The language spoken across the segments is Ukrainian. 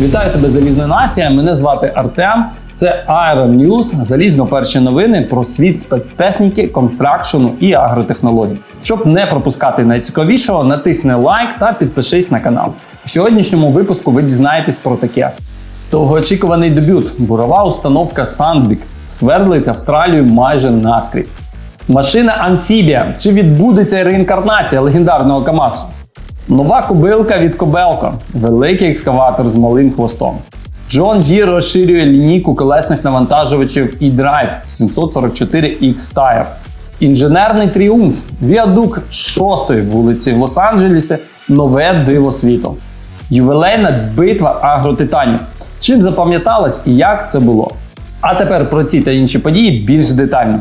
Вітаю тебе, залізна нація. Мене звати Артем. Це Iron News, залізно перші новини про світ спецтехніки, констракшену і агротехнологій. Щоб не пропускати найцікавішого, натисни лайк та підпишись на канал. В сьогоднішньому випуску ви дізнаєтесь про таке: довгоочікуваний дебют, бурова установка Sandvik свердлить Австралію майже наскрізь. Машина Амфібія. Чи відбудеться реінкарнація легендарного Камацу? Нова кобилка від Кобелко. Великий екскаватор з малим хвостом. John Deere розширює лінійку колесних навантажувачів e-Drive 744X Tire. Інженерний тріумф. Віадук 6-ї вулиці в Лос-Анджелесі. Нове диво світу. Ювілейна битва агротитанів. Чим запам'яталась і як це було? А тепер про ці та інші події більш детально.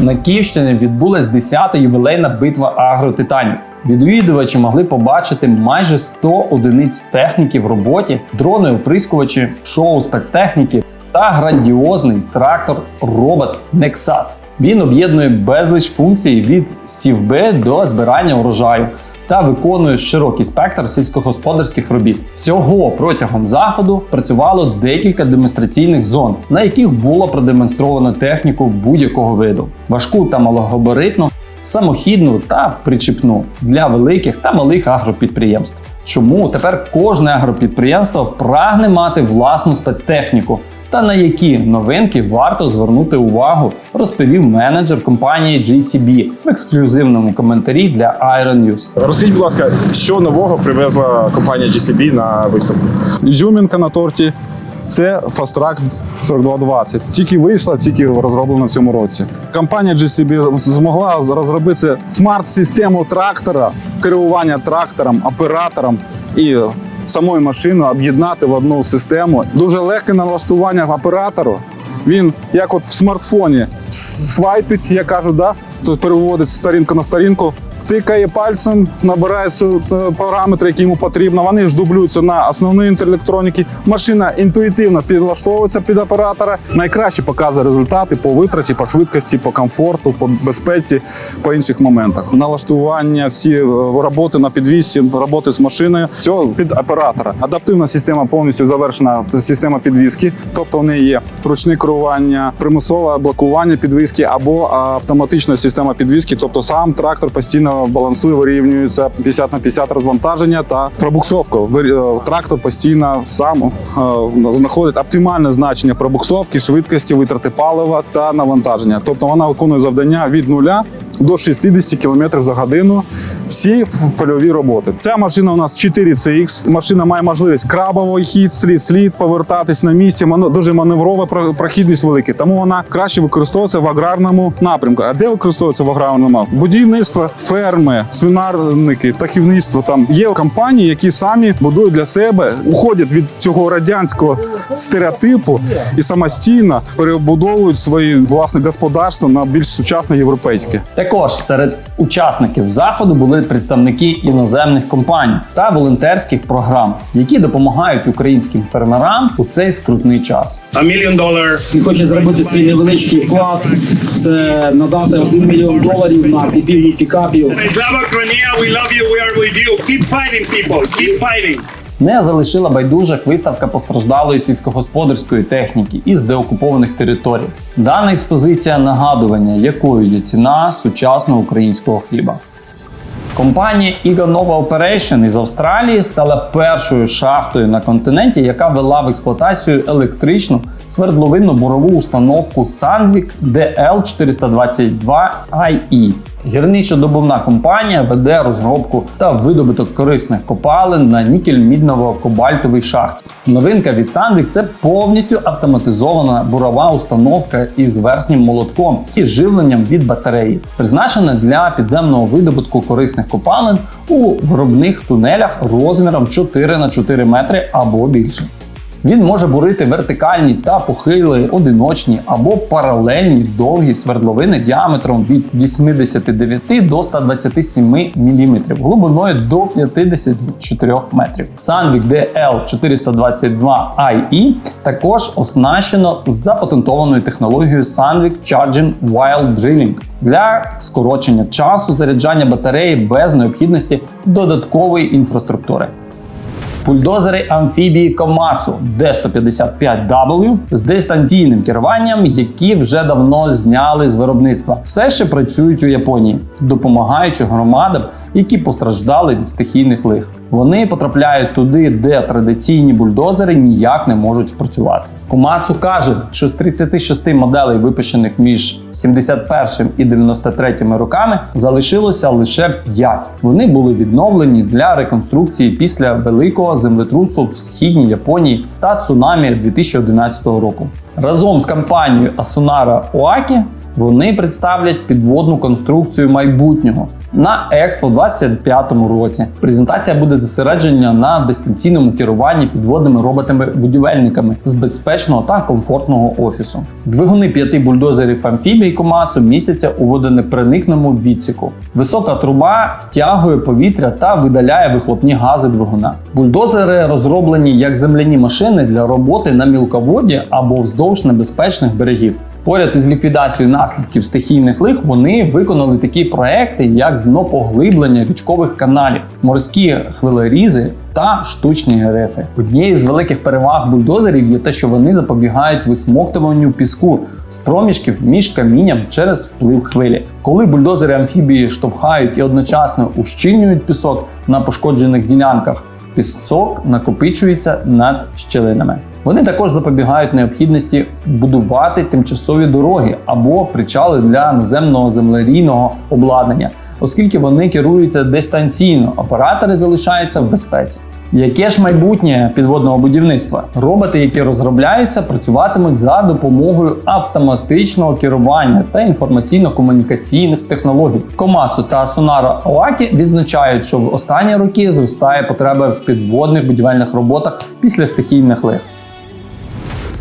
На Київщині відбулась 10-та ювілейна битва агротитанів. Відвідувачі могли побачити майже 100 одиниць техніки в роботі, дрони оприскувачі, шоу спецтехніки та грандіозний трактор робот Nexat. Він об'єднує безліч функцій від сівби до збирання урожаю та виконує широкий спектр сільськогосподарських робіт. Всього протягом заходу працювало декілька демонстраційних зон, на яких було продемонстровано техніку будь-якого виду: важку та малогабаритну, самохідну та причіпну для великих та малих агропідприємств. Чому тепер кожне агропідприємство прагне мати власну спецтехніку? Та на які новинки варто звернути увагу, розповів менеджер компанії GCB в ексклюзивному коментарі для Iron News. Розкажіть, будь ласка, що нового привезла компанія GCB на виставку? Ізюмінка на торті. Це Fast Track 4220. Тільки вийшла, тільки розроблена в цьому році. Компанія GCB змогла розробити смарт-систему трактора, керування трактором, оператором і самою машиною об'єднати в одну систему. Дуже легке налаштування оператору. Він як от в смартфоні свайпить, я кажу, да? Переводить сторінку на сторінку. Тикає пальцем, набирає е, параметри, які йому потрібно. Вони ж дублюються на основні інтелектроніки. Машина інтуїтивно підлаштовується під оператора. Найкраще показує результати по витраті, по швидкості, по комфорту, по безпеці, по інших моментах. Налаштування, всі е, роботи на підвісці, роботи з машиною. Все під оператора. Адаптивна система повністю завершена система підвіски. Тобто в неї є ручне керування, примусове блокування підвіски або автоматична система підвіски. Тобто сам трактор постійно балансує, вирівнюється 50 на 50 розвантаження та пробуксовка. Е, Трактор постійно сам е, знаходить оптимальне значення пробуксовки, швидкості, витрати палива та навантаження. Тобто вона виконує завдання від нуля до 60 км за годину. Всі польові роботи. Ця машина у нас 4CX. Машина має можливість крабовий хід, слід, слід повертатись на місці. Дуже маневрова про- прохідність велика. Тому вона краще використовується в аграрному напрямку. А де використовується в аграрному? Будівництво, ферми, свинарники, птахівництво. Там є компанії, які самі будують для себе, уходять від цього радянського стереотипу і самостійно перебудовують свої власне господарства на більш сучасне європейське. Також серед учасників заходу були представники іноземних компаній та волонтерських програм, які допомагають українським фермерам у цей скрутний час. a million dollar Він хоче зробити свій невеличкий вклад. Це надати 1 мільйон доларів на купівлю пікапів. Slava Crimea, we love you, we are with you. Keep fighting, people. Keep fighting. Не залишила байдужих виставка постраждалої сільськогосподарської техніки із деокупованих територій. Дана експозиція нагадування, якою є ціна сучасного українського хліба. Компанія Eagle Operation із Австралії стала першою шахтою на континенті, яка вела в експлуатацію електричну свердловинну бурову установку Sandvik DL422IE. Гірничо-добувна компанія веде розробку та видобуток корисних копалин на нікель-мідново-кобальтовій шахті. Новинка від Sandvik – це повністю автоматизована бурова установка із верхнім молотком і живленням від батареї, призначена для підземного видобутку корисних копалин у виробних тунелях розміром 4 на 4 метри або більше. Він може бурити вертикальні та похилі, одиночні або паралельні довгі свердловини діаметром від 89 до 127 мм, глибиною до 54 метрів. Sandvik DL422IE також оснащено запатентованою технологією Sandvik Charging While Drilling для скорочення часу заряджання батареї без необхідності додаткової інфраструктури. Бульдозери амфібії Комацу D155W з дистанційним керуванням, які вже давно зняли з виробництва. Все ще працюють у Японії, допомагаючи громадам, які постраждали від стихійних лих. Вони потрапляють туди, де традиційні бульдозери ніяк не можуть спрацювати. Комацу каже, що з 36 моделей, випущених між 71 і 93 роками, залишилося лише 5. Вони були відновлені для реконструкції після великого землетрусу в східній Японії та цунамі 2011 року. Разом з компанією Asunara Oaki вони представлять підводну конструкцію майбутнього на Експо 25-му році. Презентація буде зосереджена на дистанційному керуванні підводними роботами-будівельниками з безпечного та комфортного офісу. Двигуни п'яти бульдозерів амфібії Komatsu містяться у водонепроникному відсіку. Висока труба втягує повітря та видаляє вихлопні гази двигуна. Бульдозери розроблені як земляні машини для роботи на мілководді або вздовж небезпечних берегів. Поряд із ліквідацією наслідків стихійних лих вони виконали такі проекти, як днопоглиблення річкових каналів, морські хвилерізи та штучні рифи. Однією з великих переваг бульдозерів є те, що вони запобігають висмоктуванню піску з проміжків між камінням через вплив хвилі. Коли бульдозери амфібії штовхають і одночасно ущільнюють пісок на пошкоджених ділянках, пісок накопичується над щілинами. Вони також запобігають необхідності будувати тимчасові дороги або причали для наземного землерійного обладнання, оскільки вони керуються дистанційно, оператори залишаються в безпеці. Яке ж майбутнє підводного будівництва? Роботи, які розробляються, працюватимуть за допомогою автоматичного керування та інформаційно-комунікаційних технологій. Комацу та Sonara Oaki відзначають, що в останні роки зростає потреба в підводних будівельних роботах після стихійних лих.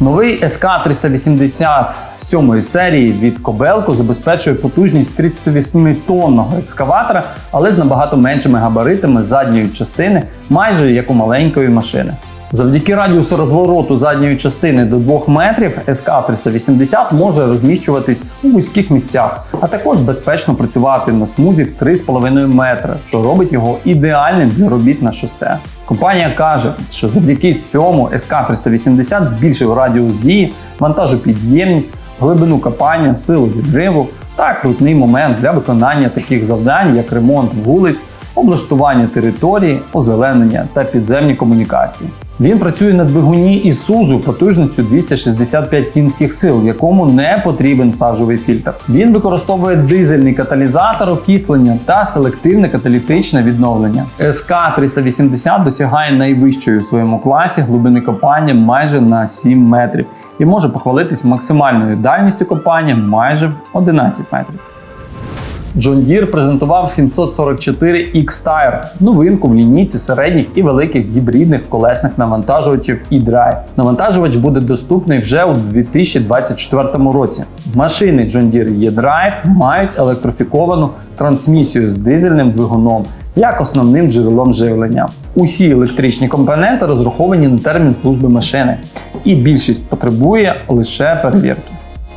Новий СК 387 серії від Кобелко забезпечує потужність 38-тонного екскаватора, але з набагато меншими габаритами задньої частини, майже як у маленької машини. Завдяки радіусу розвороту задньої частини до 2 метрів СК-380 може розміщуватись у вузьких місцях, а також безпечно працювати на смузі в 3,5 метри, що робить його ідеальним для робіт на шосе. Компанія каже, що завдяки цьому СК-380 збільшив радіус дії, вантажопідємність, глибину копання, силу відриву та крутний момент для виконання таких завдань, як ремонт вулиць, облаштування території, озеленення та підземні комунікації. Він працює на двигуні Ісузу потужністю 265 кінських сил, в якому не потрібен сажовий фільтр. Він використовує дизельний каталізатор окислення та селективне каталітичне відновлення. СК 380 досягає найвищої у своєму класі глибини копання майже на 7 метрів і може похвалитись максимальною дальністю копання майже в 11 метрів. John Deere презентував 744 X-Tire – новинку в лінійці середніх і великих гібридних колесних навантажувачів e-Drive. Навантажувач буде доступний вже у 2024 році. Машини John Deere e-Drive мають електрифіковану трансмісію з дизельним двигуном як основним джерелом живлення. Усі електричні компоненти розраховані на термін служби машини, і більшість потребує лише перевірки.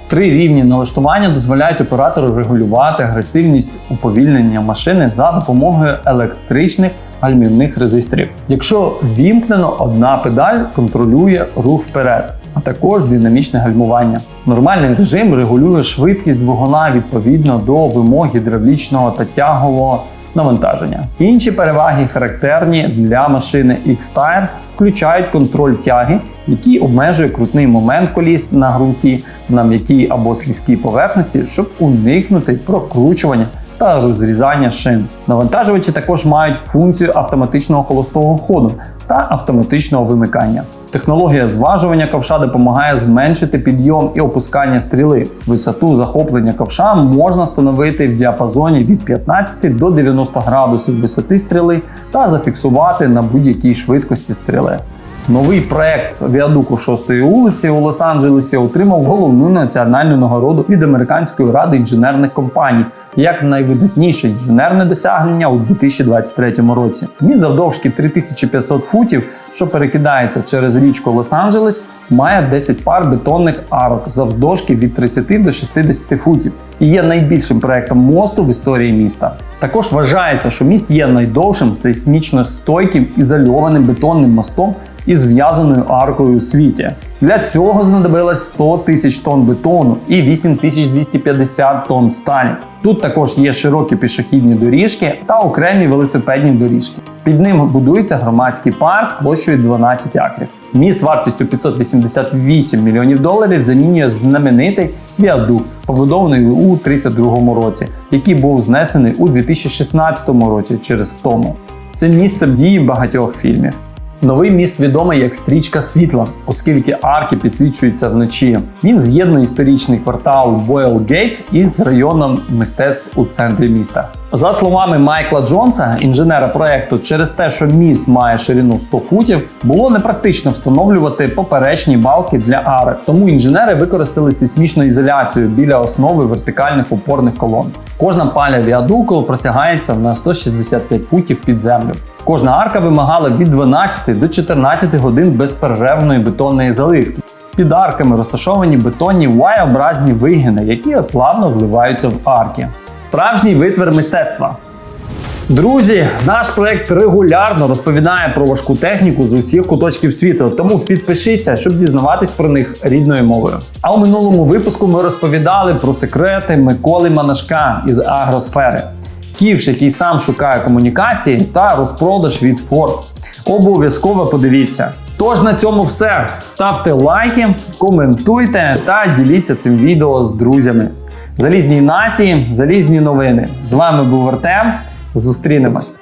Три рівні налаштування дозволяють оператору регулювати агресивність уповільнення машини за допомогою електричних гальмівних резисторів. Якщо вімкнено, одна педаль контролює рух вперед, а також динамічне гальмування. Нормальний режим регулює швидкість двигуна відповідно до вимог гідравлічного та тягового навантаження. Інші переваги, характерні для машини X-Tire, включають контроль тяги, який обмежує крутний момент коліс на ґрунті на м'якій або слізькій поверхності, щоб уникнути прокручування та розрізання шин. Навантажувачі також мають функцію автоматичного холостого ходу та автоматичного вимикання. Технологія зважування ковша допомагає зменшити підйом і опускання стріли. Висоту захоплення ковша можна встановити в діапазоні від 15 до 90 градусів висоти стріли та зафіксувати на будь-якій швидкості стріли. Новий проект віадуку 6-ї вулиці у Лос-Анджелесі отримав головну національну нагороду від Американської ради інженерних компаній як найвидатніше інженерне досягнення у 2023 році. Міст завдовжки 3500 футів, що перекидається через річку Лос-Анджелес, має 10 пар бетонних арок завдовжки від 30 до 60 футів і є найбільшим проектом мосту в історії міста. Також вважається, що міст є найдовшим сейсмічно стойким ізольованим бетонним мостом із зв'язаною аркою у світі. Для цього знадобилось 100 тисяч тонн бетону і 8250 тонн сталі. Тут також є широкі пішохідні доріжки та окремі велосипедні доріжки. Під ним будується громадський парк площею 12 акрів. Міст вартістю 588 мільйонів доларів замінює знаменитий віадукт, побудований у 32 році, який був знесений у 2016 році через втому. Це місце дії багатьох фільмів. Новий міст відомий як стрічка світла, оскільки арки підсвічуються вночі. Він з'єднує історичний квартал Бойл Гейтс із районом мистецтв у центрі міста. За словами Майкла Джонса, інженера проекту, через те, що міст має ширину 100 футів, було непрактично встановлювати поперечні балки для арок. Тому інженери використали сейсмічну ізоляцію біля основи вертикальних опорних колон. Кожна паля віадуку простягається на 165 футів під землю. Кожна арка вимагала від 12 до 14 годин безперервної бетонної заливки. Під арками розташовані бетонні Y-образні вигини, які плавно вливаються в арки. Справжній витвір мистецтва. Друзі, наш проект регулярно розповідає про важку техніку з усіх куточків світу, тому підпишіться, щоб дізнаватись про них рідною мовою. А у минулому випуску ми розповідали про секрети Миколи Манашка із агросфери. Ківш, який сам шукає комунікації та розпродаж від Ford. Обов'язково подивіться. Тож на цьому все. Ставте лайки, коментуйте та діліться цим відео з друзями. Залізні нації, залізні новини. З вами був Артем. Зустрінемось.